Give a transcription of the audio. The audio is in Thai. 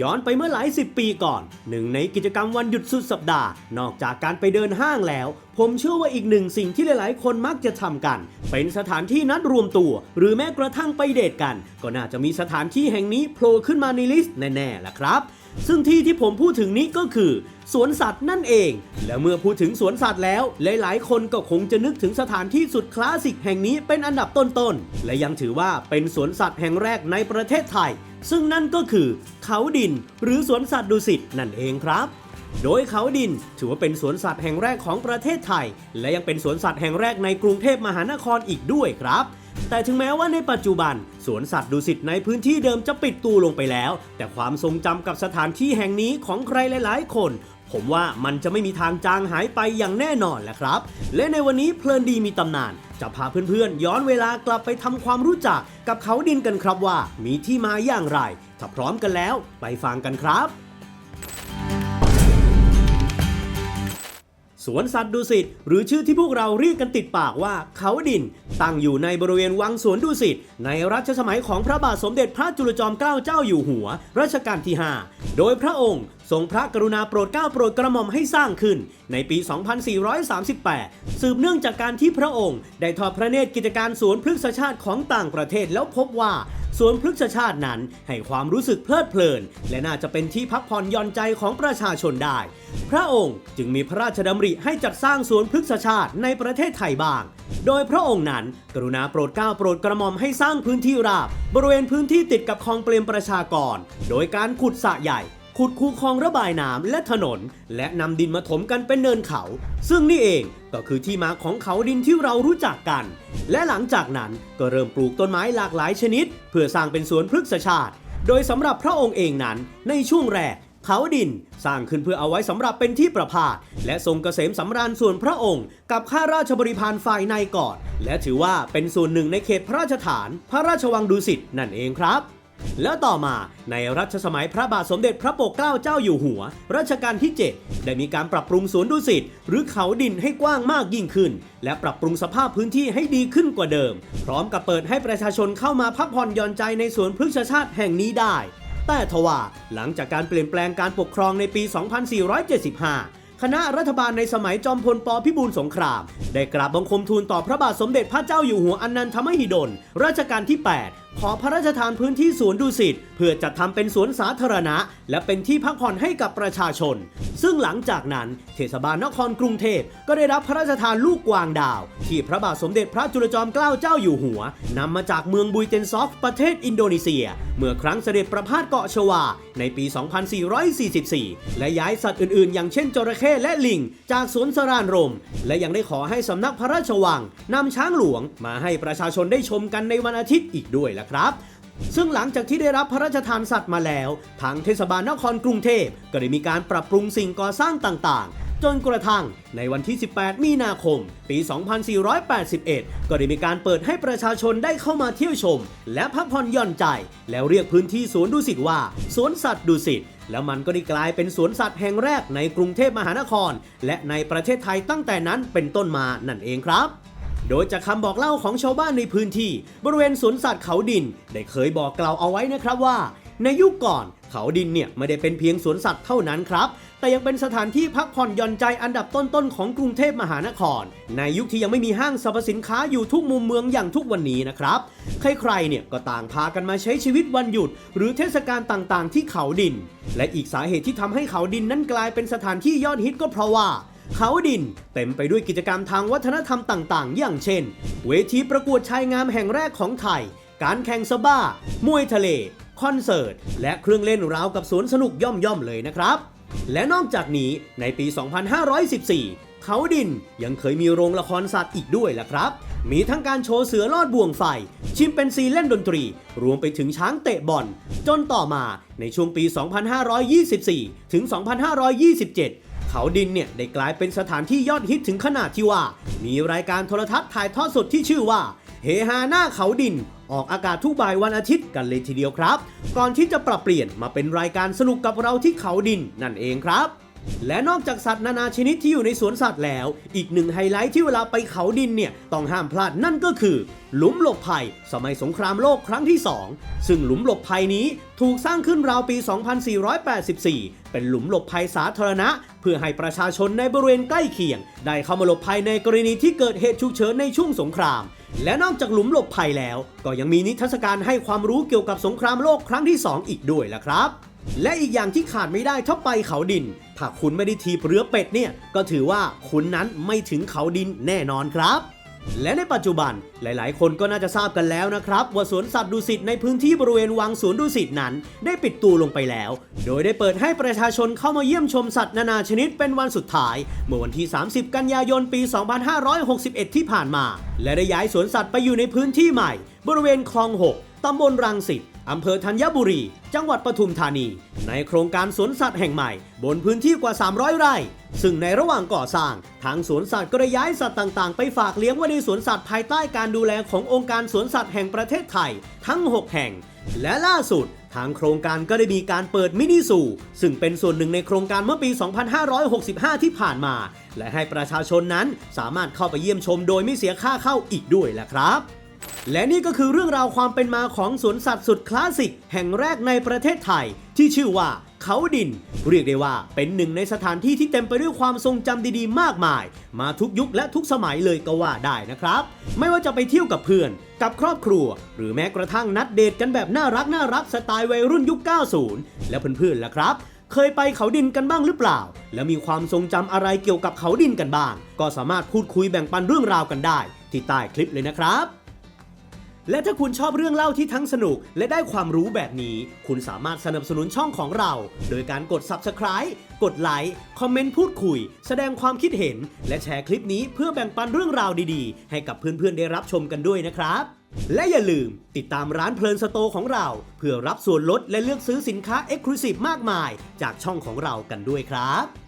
ย้อนไปเมื่อหลายสิบปีก่อน หนึ่งในกิจกรรมวันหยุดสุดสัปดาห์ นอกจากการไปเดินห้างแล้ว ผมเชื่อว่าอีกหนึ่งสิ่งที่หลายๆ คนมักจะทำกัน เป็นสถานที่นัดรวมตัว หรือแม้กระทั่งไปเดทกัน ก็น่าจะมีสถานที่แห่งนี้โผล่ขึ้นมาในลิสต์แน่ๆล่ะครับ ซึ่งที่ที่ผมพูดถึงนี้ก็คือ สวนสัตว์นั่นเอง และเมื่อพูดถึงสวนสัตว์แล้ว หลายๆ คนก็คงจะนึกถึงสถานที่สุดคลาสสิกแห่งนี้เป็นอันดับต้นๆ และยังถือว่าเป็นสวนสัตว์แห่งแรกในประเทศไทย ซึ่งนั่นก็คือ เขาดิน หรือสวนสัตว์ดุสิตนั่นเองครับ โดยเขาดินถือว่าเป็นสวนสัตว์แห่งแรกของประเทศไทย และยังเป็นสวนสัตว์แห่งแรกในกรุงเทพมหานครอีกด้วยครับ แต่ถึงแม้ว่าในปัจจุบัน สวนสัตว์ดุสิตในพื้นที่เดิมจะปิดตัวลงไปแล้ว แต่ความทรงจำกับสถานที่แห่งนี้ของใครหลาย ๆ คนผมว่ามันจะไม่มีทางจางหายไปอย่างแน่นอนแหละครับ และในวันนี้เพลินดีมีตำนาน จะพาเพื่อนๆ ย้อนเวลากลับไปทำความรู้จักกับเขาดินกันครับว่า มีที่มาอย่างไร ถ้าพร้อมกันแล้ว ไปฟังกันครับ สวนสัตว์ดุสิตหรือชื่อที่พวกเราเรียกกันติดปากว่าเขาดิน ตั้งอยู่ในบริเวณวังสวนดุสิตในรัชสมัยของพระบาทสมเด็จพระจุลจอมเกล้าเจ้าอยู่หัว รัชกาลที่ 5 โดยพระองค์ทรงพระกรุณาโปรดเกล้าโปรดกระหม่อมให้สร้างขึ้น ในปี 2438 สืบเนื่องจากการที่พระองค์ ได้ทอดพระเนตรกิจการสวนพฤกษชาติของต่างประเทศแล้วพบว่า สวนพฤกษชาตินั้นให้ความรู้สึกเพลิดเพลิน และน่าจะเป็นที่พักผ่อนหย่อนใจของประชาชนได้ พระองค์จึงมีพระราชดำริให้จัดสร้างสวนพฤกษชาติในประเทศไทยบ้าง โดยพระองค์นั้น กรุณาโปรดเกล้าโปรดกระหม่อมให้สร้างพื้นที่ราบ บริเวณพื้นที่ติดกับคลองเปรมประชากร โดยการขุดสระใหญ่ ขุดคูคลองระบายน้ำและถนน และนำดินมาถมกันเป็นเนินเขา ซึ่งนี่เองก็คือที่มาของเขาดินที่เรารู้จักกัน และหลังจากนั้นก็เริ่มปลูกต้นไม้หลากหลายชนิด เพื่อสร้างเป็นสวนพฤกษชาติ โดยสำหรับพระองค์เองนั้นในช่วงแรกเขาดินสร้างขึ้นเพื่อเอาไว้สำหรับเป็นที่ประพาสและทรงเกษมสำราญส่วนพระองค์ กับข้าราชบริพารฝ่ายในก่อน และถือว่าเป็นส่วนหนึ่งในเขตพระราชฐาน พระราชวังดุสิตนั่นเองครับ แล้วต่อมาในรัชสมัยพระบาทสมเด็จพระปกเกล้าเจ้าอยู่หัว รัชกาลที่ 7 ได้มีการปรับปรุงสวนดุสิตหรือเขาดินให้กว้างมากยิ่งขึ้น และปรับปรุงสภาพพื้นที่ให้ดีขึ้นกว่าเดิม พร้อมกับเปิดให้ประชาชนเข้ามาพักผ่อนหย่อนใจในสวนพฤกษชาติแห่งนี้ได้ แต่ทว่าหลังจากการเปลี่ยนแปลงการปกครองในปี 2475คณะรัฐบาลในสมัยจอมพลปพิบูลสงคราม ได้กราบบังคมทูลต่อพระบาทสมเด็จพระเจ้าอยู่หัวอนันทมหิดลรัชกาลที่ 8 ขอพระราชทานพื้นที่สวนดุสิตเพื่อจัดทำเป็นสวนสาธารณะ และเป็นที่พักผ่อนให้กับประชาชน ซึ่งหลังจากนั้นเทศบาลนครกรุงเทพก็ได้รับพระราชทานลูกกวางดาว ที่พระบาทสมเด็จพระจุลจอมเกล้าเจ้าอยู่หัวนำมาจากเมืองบุยเตนซอฟประเทศอินโดนีเซีย เมื่อครั้งเสด็จประพาสเกาะชวา ในปี 2444 และย้ายสัตว์อื่นๆ อย่างเช่นจระเข้และลิง จากสวนสรานรม และยังได้ขอให้สำนักพระราชวังนำช้างหลวงมาให้ประชาชนได้ชมกันในวันอาทิตย์อีกด้วยล่ะครับ ซึ่งหลังจากที่ได้รับพระราชทานสัตว์มาแล้ว ทางเทศบาลนครกรุงเทพก็ได้มีการปรับปรุงสิ่งก่อสร้างต่างๆจนกระทั่งในวันที่ 18 มีนาคม ปี 2481 ก็ได้มีการเปิดให้ประชาชนได้เข้ามาเที่ยวชม และพักผ่อนหย่อนใจ แล้วเรียกพื้นที่สวนดุสิตว่า สวนสัตว์ดุสิต แล้วมันก็ได้กลายเป็นสวนสัตว์แห่งแรกในกรุงเทพมหานคร และในประเทศไทยตั้งแต่นั้นเป็นต้นมานั่นเองครับ โดยจากคำบอกเล่าของชาวบ้านในพื้นที่ บริเวณสวนสัตว์เขาดิน ได้เคยบอกกล่าวเอาไว้นะครับว่า ในยุคก่อนเขาดินเนี่ยไม่ได้เป็นเพียงสวนสัตว์เท่านั้นครับ แต่ยังเป็นสถานที่พักผ่อนหย่อนใจอันดับต้นๆของกรุงเทพมหานคร ในยุคที่ยังไม่มีห้างสรรพสินค้าอยู่ทุกมุมเมืองอย่างทุกวันนี้นะครับ ใครๆเนี่ยก็ต่างพากันมาใช้ชีวิตวันหยุด หรือเทศกาลต่างๆ ที่เขาดิน และอีกสาเหตุที่ทำให้เขาดินนั้นกลายเป็นสถานที่ยอดฮิตก็เพราะว่า เขาดิน เต็มไปด้วยกิจกรรมทางวัฒนธรรมต่าง ๆ อย่างเช่น เวทีประกวดชายงามแห่งแรกของไทย การแข่งสบ้า มวยทะเล คอนเสิร์ต และเครื่องเล่นราวกับสวนสนุกย่อมๆเลยนะครับ และนอกจากนี้ในปี 2514เขาดินยังเคยมีโรงละครสัตว์อีกด้วยล่ะครับ มีทั้งการโชว์เสือลอดบ่วงไฟ ชิมเป็นซีเล่นดนตรี รวมไปถึงช้างเตะบอล จนต่อมาในช่วงปี 2524 ถึง 2527 เขาดินเนี่ยได้กลายเป็นสถานที่ยอดฮิตถึงขนาดที่ว่า มีรายการโทรทัศน์ถ่ายทอดสดที่ชื่อว่า เฮฮาหน้าเขาดิน ออกอากาศทุกบ่ายวันอาทิตย์กันเลยทีเดียวครับ ก่อนที่จะปรับเปลี่ยนมาเป็นรายการสนุกกับเราที่เขาดินนั่นเองครับ และนอกจากสัตว์นานาชนิดที่อยู่ในสวนสัตว์แล้ว อีกหนึ่งไฮไลท์ที่เวลาไปเขาดินเนี่ย ต้องห้ามพลาดนั่นก็คือ หลุมหลบภัย สมัยสงครามโลกครั้งที่ 2 ซึ่งหลุมหลบภัยนี้ถูกสร้างขึ้นราวปี 2484 เป็นหลุมหลบภัยสาธารณะ เพื่อให้ประชาชนในบริเวณใกล้เคียง ได้เข้ามาหลบภัยในกรณีที่เกิดเหตุฉุกเฉินในช่วงสงคราม และนอกจากหลุมหลบภัยแล้ว ก็ยังมีนิทรรศการให้ความรู้เกี่ยวกับสงครามโลกครั้งที่ 2 อีกด้วยล่ะครับ และอีกอย่างที่ขาดไม่ได้ถ้าไปเขาดินถ้าคุณไม่ได้ทีบเรือเป็ดเนี่ย ก็ถือว่าคุณนั้นไม่ถึงเขาดินแน่นอนครับ และในปัจจุบันหลายๆ คนก็น่าจะทราบกันแล้วนะครับ ว่าสวนสัตว์ดุสิตในพื้นที่บริเวณวังสวนดุสิตนั้น ได้ปิดตัวลงไปแล้ว โดยได้เปิดให้ประชาชนเข้ามาเยี่ยมชมสัตว์นานาชนิดเป็นวันสุดท้าย เมื่อวันที่ 30 กันยายนปี 2561 ที่ผ่านมา และได้ย้ายสวนสัตว์ไปอยู่ในพื้นที่ใหม่ บริเวณคลอง 6ตำบลรังสิต อำเภอธัญบุรี จังหวัดปทุมธานี ในโครงการสวนสัตว์แห่งใหม่ บนพื้นที่กว่า 300 ไร่ ซึ่งในระหว่างก่อสร้าง ทางสวนสัตว์ก็ได้ย้ายสัตว์ต่างๆ ไปฝากเลี้ยงไว้ในสวนสัตว์ภายใต้การดูแลขององค์การสวนสัตว์แห่งประเทศไทย ทั้ง 6 แห่ง และล่าสุดทางโครงการก็ได้มีการเปิดมินิซูซึ่งเป็นส่วนหนึ่งในโครงการเมื่อปี 2565 ที่ผ่านมา และให้ประชาชนนั้นสามารถเข้าไปเยี่ยมชมโดยไม่เสียค่าเข้าอีกด้วยแหละครับ และนี่ก็คือเรื่องราวความเป็นมาของสวนสัตว์สุดคลาสสิก แห่งแรกในประเทศไทย ที่ชื่อว่าเขาดิน เรียกได้ว่าเป็นหนึ่งในสถานที่ที่เต็มไปด้วยความทรงจำดีๆ มากมาย มาทุกยุคและทุกสมัยเลยก็ว่าได้นะครับ ไม่ว่าจะไปเที่ยวกับเพื่อน กับครอบครัว หรือแม้กระทั่งนัดเดทกันแบบน่ารักน่ารักสไตล์วัยรุ่นยุค 90 และเพื่อนๆล่ะครับเคยไปเขาดินกันบ้างหรือเปล่า และมีความทรงจำอะไรเกี่ยวกับเขาดินกันบ้าง ก็สามารถพูดคุยแบ่งปันเรื่องราวกันได้ ที่ใต้คลิปเลยนะครับ และถ้าคุณชอบเรื่องเล่าที่ทั้งสนุก และได้ความรู้แบบนี้ คุณสามารถสนับสนุนช่องของเรา โดยการกด Subscribe กดไลค์ คอมเมนต์พูดคุย แสดงความคิดเห็น และแชร์คลิปนี้เพื่อแบ่งปันเรื่องราวดีๆ ให้กับเพื่อนๆได้รับชมกันด้วยนะครับ และอย่าลืมติดตามร้านเพลินสโตของเรา เพื่อรับส่วนลดและเลือกซื้อสินค้า e x c l u s i v e มากมาย จากช่องของเรากันด้วยครับ